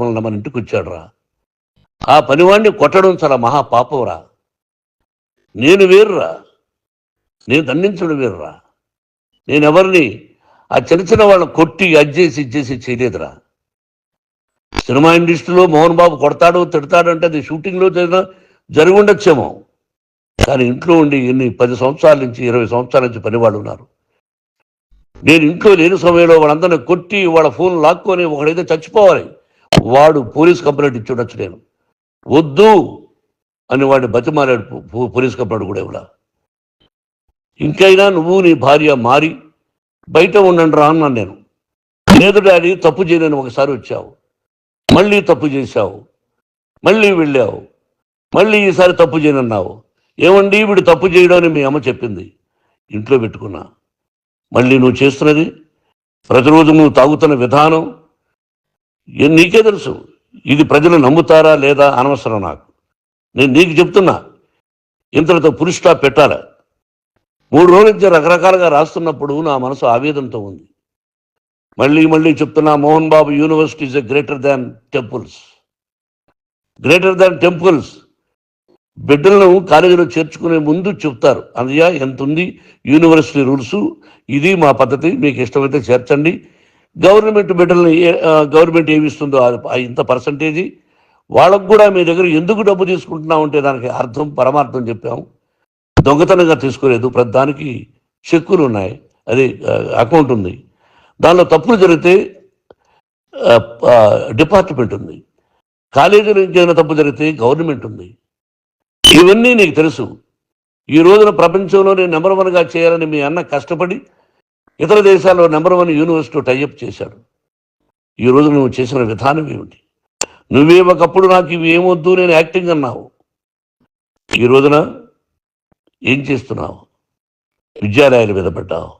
వల్ల మన ఇంటికి వచ్చాడురా. ఆ పనివాడిని కొట్టడం చాలా మహా పాపంరా. నేను వేరురా. నేను దండించడం వేరురా. నేను ఎవరిని ఆ చిన్న చిన్న వాళ్ళని కొట్టి అజ్జేసి ఇచ్చేసి చేయలేదురా. సినిమా ఇండస్ట్రీలో మోహన్ బాబు కొడతాడు తిడతాడు అంటే అది షూటింగ్లో జరిగిన జరిగి ఉండొచ్చేమో కానీ ఇంట్లో ఉండి ఎన్ని పది సంవత్సరాల నుంచి ఇరవై సంవత్సరాల నుంచి పనివాళ్ళు ఉన్నారు. నేను ఇంట్లో లేని సమయంలో వాళ్ళందరినీ కొట్టి వాళ్ళ ఫోన్ లాక్కొని ఒకడైతే చచ్చిపోవాలి. వాడు పోలీస్ కంప్లైంట్ ఇచ్చి ఉండొచ్చు నేను. వద్దు అని వాడిని బతిమారాడు పో- పోలీస్ కంప్లైంట్ కూడా ఇవ్వడా ఇంకైనా నువ్వు నీ భార్య మారి బయట ఉండండి రా అన్నాను నేను. లేదు డాడీ తప్పు చేయనని ఒకసారి వచ్చావు. మళ్ళీ తప్పు చేశావు. మళ్ళీ వెళ్ళావు. మళ్ళీ ఈసారి తప్పు చేయనన్నావు. ఏమండి వీడు తప్పు చేయడం అని మీ అమ్మ చెప్పింది. ఇంట్లో పెట్టుకున్నా. మళ్ళీ నువ్వు చేస్తున్నది? ప్రతిరోజు నువ్వు తాగుతున్న విధానం నీకే తెలుసు. ఇది ప్రజలు నమ్ముతారా లేదా అనవసరం నాకు. నేను నీకు చెప్తున్నా. ఇంతటితో పురుషా పెట్టాల? మూడు రోజుల నుంచి రకరకాలుగా రాస్తున్నప్పుడు నా మనసు ఆవేదంతో ఉంది. మళ్ళీ మళ్ళీ చెప్తున్నా Mohan Babu university is a greater than temples. Greater than temples. బిడ్డలను కాలేజీలో చేర్చుకునే ముందు చెప్తారు. అన్నయ్య ఎంత ఉంది యూనివర్సిటీ రూల్స్. ఇది మా పద్ధతి. మీకు ఇష్టమైతే చేర్చండి. గవర్నమెంట్ బిడ్డలను ఏ- గవర్నమెంట్ ఏమిస్తుందో ఇంత పర్సంటేజీ? వాళ్ళకు కూడా మీ దగ్గర ఎందుకు డబ్బు తీసుకుంటున్నాం అంటే దానికి అర్థం పరమార్థం చెప్పాము. దొంగతనంగా తీసుకోలేదు. ప్రతి దానికి చెక్కులు ఉన్నాయి. అది అకౌంట్ ఉంది. దానిలో తప్పులు జరిగితే డిపార్ట్మెంట్ ఉంది. కాలేజీలో ఇంకేమైనా తప్పు జరిగితే గవర్నమెంట్ ఉంది. ఇవన్నీ నీకు తెలుసు. ఈ రోజున ప్రపంచంలోనే నెంబర్ వన్గా చేయాలని మీ అన్న కష్టపడి ఇతర దేశాల్లో నెంబర్ వన్ యూనివర్సిటీ టైఅప్ చేశాడు. ఈ రోజు నువ్వు చేసిన విధానం ఏమిటి? నువ్వే ఒకప్పుడు నాకు ఇవి ఏమొద్దు నేను యాక్టింగ్ అన్నావు. ఈ రోజున ఏం చేస్తున్నావు? విద్యాలయాల మీద పడ్డావు.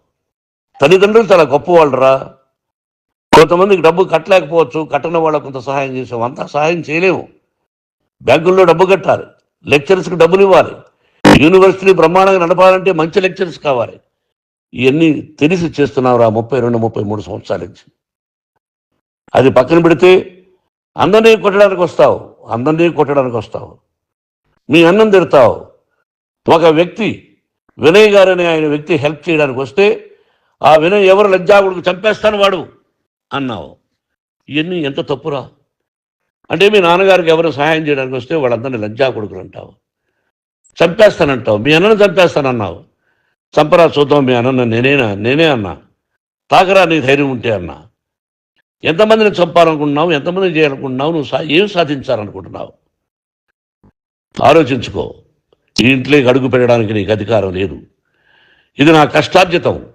తల్లిదండ్రులు చాలా గొప్పవాళ్ళరా. కొంతమందికి డబ్బు కట్టలేకపోవచ్చు కట్టని వాళ్ళకు కొంత సహాయం చేసాం అంతా సహాయం చేయలేము బ్యాంకుల్లో డబ్బు కట్టాలి. లెక్చరర్స్కి డబ్బులు ఇవ్వాలి. యూనివర్సిటీ బ్రహ్మాండంగా నడపాలంటే మంచి లెక్చరర్స్ కావాలి. ఇవన్నీ తెలిసి చేస్తున్నావురా ముప్పై రెండు ముప్పై మూడు సంవత్సరాల నుంచి. అది పక్కన పెడితే అందరినీ కొట్టడానికి వస్తావు అందరినీ కొట్టడానికి వస్తావు. మీ అన్నం తిడతావు. ఒక వ్యక్తి వినయ్ గారని ఆయన వ్యక్తి హెల్ప్ చేయడానికి వస్తే ఆ వినయ్ ఎవరు లజ్జాగుడికి చంపేస్తాను వాడు అన్నావు. ఇవన్నీ ఎంత తప్పురా? అంటే మీ నాన్నగారికి ఎవరు సహాయం చేయడానికి వస్తే వాళ్ళందరినీ లజ్జా కొడుకులు అంటావు. చంపేస్తానంటావు. మీ అన్నను చంపేస్తానన్నావు. చంపరా చూద్దాం మీ అన్న నేనేనా? నేనే అన్నా. తాకరా నీ ధైర్యం ఉంటే అన్నా. ఎంతమందిని చంపాలనుకుంటున్నావు? ఎంతమందిని చేయాలనుకుంటున్నావు? నువ్వు సా ఏం సాధించాలనుకుంటున్నావు? ఆలోచించుకో. ఈ ఇంట్లోకి అడుగు పెట్టడానికి నీకు అధికారం లేదు. ఇది నా కష్టార్జితం.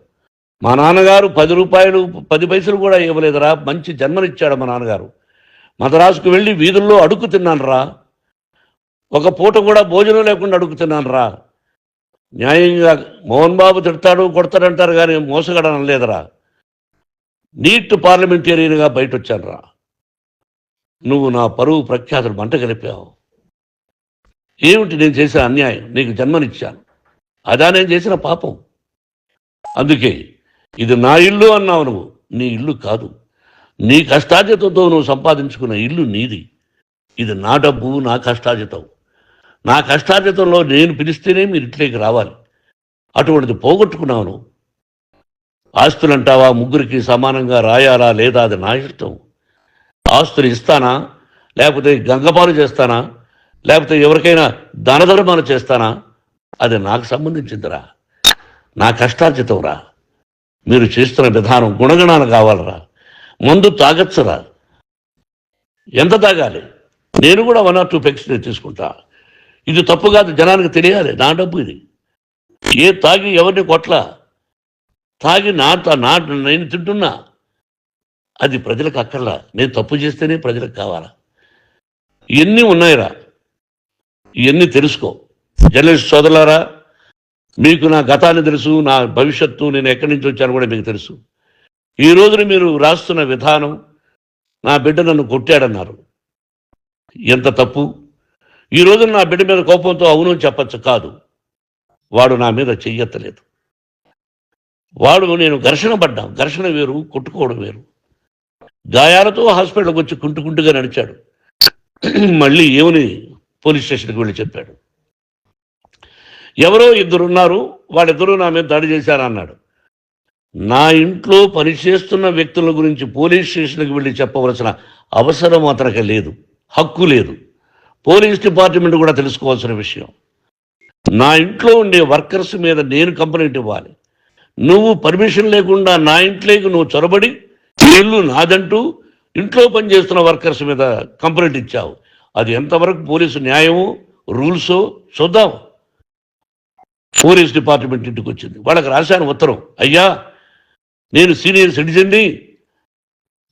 మా నాన్నగారు పది రూపాయలు పది పైసలు కూడా ఇవ్వలేదురా. మంచి జన్మనిచ్చాడు మా నాన్నగారు. మద్రాసుకు వెళ్ళి వీధుల్లో అడుగు తిన్నాను రా ఒక పూట కూడా భోజనం లేకుండా అడుగుతున్నాను రా న్యాయంగా మోహన్ బాబు తిడతాడు కొడతాడంటారు కానీ మోసగడనం లేదురా. నీట్ పార్లమెంటేరియన్గా బయట వచ్చానురా నువ్వు నా పరువు ప్రఖ్యాతులు మంట కలిపావు. ఏమిటి నేను చేసిన అన్యాయం? నీకు జన్మనిచ్చాను. అదా నేను చేసిన పాపం. అందుకే ఇది నా ఇల్లు అన్నావు నువ్వు. నీ ఇల్లు కాదు. నీ కష్టార్జితంతో నువ్వు సంపాదించుకున్న ఇల్లు నీది. ఇది నా డబ్బు నా కష్టార్జితం. నా కష్టార్జితంలో నేను పిలిస్తేనే మీరు ఇంట్లోకి రావాలి. అటువంటిది పోగొట్టుకున్నాను. ఆస్తులు అంటావా ముగ్గురికి సమానంగా రాయాలా లేదా అది నా ఇష్టం. ఆస్తులు ఇస్తానా? లేకపోతే గంగపాలు చేస్తానా? లేకపోతే ఎవరికైనా దానధర్మాలు చేస్తానా? అది నాకు సంబంధించిందిరా. నా కష్టార్జితం రా మీరు చేస్తున్న విధానం గుణగణాలు కావాలరా. మందు తాగచ్చురా. ఎంత తాగాలి? నేను కూడా వన్ ఆర్ టూ పెక్స్ తీసుకుంటా. ఇది తప్పు కాదు జనానికి తెలియాలి. నా డబ్బు ఇది. ఏ తాగి ఎవరిని కొట్లా? తాగి నా నా నేను తింటున్నా. అది ప్రజలకు అక్కర్లా. నేను తప్పు చేస్తేనే ప్రజలకు కావాలా? ఇవన్నీ ఉన్నాయిరా? ఇవన్నీ తెలుసుకో? జర్నలిస్ట్ సోదరులారా మీకు నా గతాన్ని తెలుసు నా భవిష్యత్తు నేను ఎక్కడి నుంచి వచ్చాను కూడా మీకు తెలుసు. ఈ రోజున మీరు రాస్తున్న విధానం నా బిడ్డ నన్ను కొట్టాడన్నారు. ఎంత తప్పు? ఈ రోజు నా బిడ్డ మీద కోపంతో అవును అని చెప్పచ్చు కాదు. వాడు నా మీద చెయ్యత్తలేదు. వాడు నేను ఘర్షణ పడ్డాం. ఘర్షణ వేరు కొట్టుకోవడం వేరు. గాయాలతో హాస్పిటల్కి వచ్చి కుంటుకుంటుగా నడిచాడు. మళ్ళీ ఏమని పోలీస్ స్టేషన్కి వెళ్ళి చెప్పాడు. ఎవరో ఇద్దరున్నారు వాళ్ళిద్దరూ నా మీద దాడి చేశారన్నాడు. నా ఇంట్లో పనిచేస్తున్న వ్యక్తుల గురించి పోలీస్ స్టేషన్కి వెళ్ళి చెప్పవలసిన అవసరం అతనికి లేదు. హక్కు లేదు. పోలీస్ డిపార్ట్మెంట్ కూడా తెలుసుకోవాల్సిన విషయం. నా ఇంట్లో ఉండే వర్కర్స్ మీద నేను కంప్లైంట్ ఇవ్వాలి. నువ్వు పర్మిషన్ లేకుండా నా ఇంట్లోకి నువ్వు చొరబడి ఇల్లు నాదంటూ ఇంట్లో పనిచేస్తున్న వర్కర్స్ మీద కంప్లైంట్ ఇచ్చావు. అది ఎంతవరకు పోలీసు న్యాయము రూల్సో చూద్దాం. పోలీస్ డిపార్ట్మెంట్ ఇంటికి వచ్చింది. వాళ్ళకి రాశాను ఉత్తరం. అయ్యా నేను సీనియర్ సిటిజన్ని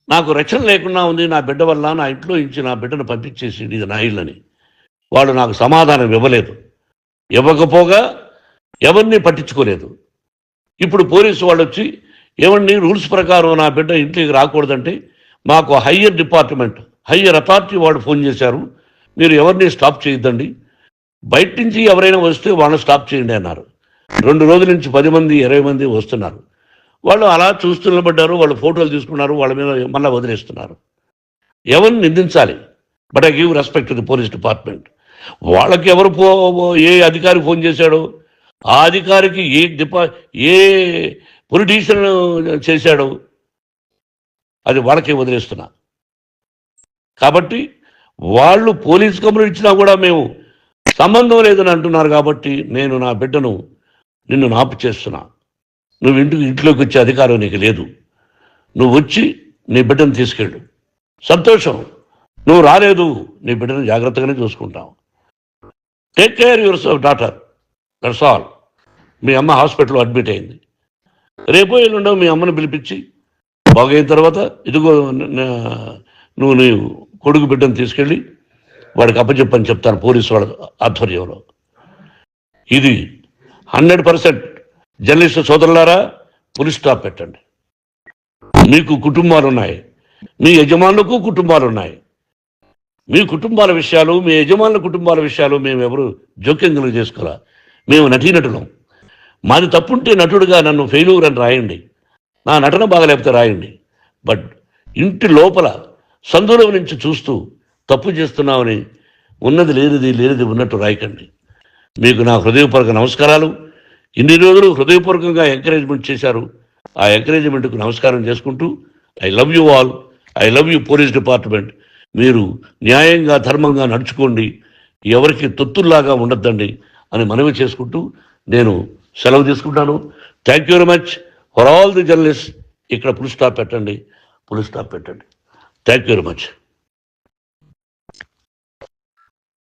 నాకు రక్షణ లేకుండా ఉంది నా బిడ్డ వల్ల నా ఇంట్లో ఇచ్చి నా బిడ్డను పంపించేసి ఇది నా ఇల్లని. వాడు నాకు సమాధానం ఇవ్వలేదు. ఇవ్వకపోగా ఎవరిని పట్టించుకోలేదు. ఇప్పుడు పోలీసు వాళ్ళు వచ్చి ఏమండి రూల్స్ ప్రకారం నా బిడ్డ ఇంటికి రాకూడదంటే మాకు హయ్యర్ డిపార్ట్మెంట్ హయ్యర్ అథారిటీ వాళ్ళు ఫోన్ చేశారు. మీరు ఎవరిని స్టాప్ చేయొద్దండి. బయట నుంచి ఎవరైనా వస్తే వాళ్ళని స్టాప్ చేయండి అన్నారు. రెండు రోజుల నుంచి పది మంది ఇరవై మంది వస్తున్నారు. వాళ్ళు అలా చూస్తున్నబడ్డారు వాళ్ళు ఫోటోలు తీసుకున్నారు వాళ్ళ మీద మళ్ళీ వదిలేస్తున్నారు. ఎవరిని నిందించాలి? But I give respect to the police department. వాళ్ళకి ఎవరు పో ఏ అధికారి ఫోన్ చేశాడు? ఆ అధికారికి ఏ డిపా ఏ పొలిటీషియన్ చేశాడు? అది వాళ్ళకే వదిలేస్తున్నా. కాబట్టి వాళ్ళు పోలీస్ కంప్లైంట్ ఇచ్చినా కూడా మేము సంబంధం లేదని అంటున్నారు కాబట్టి నేను నా బిడ్డను నిన్ను నాపు చేస్తున్నా. నువ్వు ఇంటికి ఇంట్లోకి వచ్చే అధికారం నీకు లేదు. నువ్వు వచ్చి నీ బిడ్డను తీసుకెళ్ళు. సంతోషం. నువ్వు రాలేదు నీ బిడ్డను జాగ్రత్తగానే చూసుకుంటావు. Take care your daughter that's all మీ అమ్మ హాస్పిటల్లో అడ్మిట్ అయింది. రేపు ఎల్లుండో మీ అమ్మను పిలిపించి బాగైన తర్వాత ఇదిగో నువ్వు నీ కొడుకు బిడ్డను తీసుకెళ్ళి వాడికి అప్పచెప్పని చెప్తాను పోలీసు వాళ్ళ ఆధ్వర్యంలో. ఇది హండ్రెడ్ పర్సెంట్ జర్నలిస్ట్ సోదరులారా పులి స్టాప్ పెట్టండి. మీకు కుటుంబాలు ఉన్నాయి మీ యజమానులకు కుటుంబాలు ఉన్నాయి మీ కుటుంబాల విషయాలు మీ యజమానుల కుటుంబాల విషయాలు మేము ఎవరు జోక్యం కలుగు చేసుకోవాలా? మేము నటీనటులం. మాది తప్పుంటే నటుడుగా నన్ను ఫెయిల్యూర్ అని రాయండి. నా నటన బాగలేకపోతే రాయండి. బట్ ఇంటి లోపల సందులో నుంచి చూస్తూ తప్పు చేస్తున్నామని ఉన్నది లేనిది లేనిది ఉన్నట్టు రాయకండి. మీకు నా హృదయపూర్వక నమస్కారాలు. ఇన్ని రోజులు హృదయపూర్వకంగా ఎంకరేజ్మెంట్ చేశారు. ఆ ఎంకరేజ్మెంట్కు నమస్కారం చేసుకుంటూ I love you all I love you police department మీరు న్యాయంగా ధర్మంగా నడుచుకోండి. ఎవరికి తొత్తుల్లాగా ఉండొద్దండి అని మనవి చేసుకుంటూ నేను సెలవు తీసుకుంటాను. Thank you very much for all the journalist ఇక్కడ పులి స్టాప్ పెట్టండి. పులి స్టాప్ పెట్టండి. Thank you very much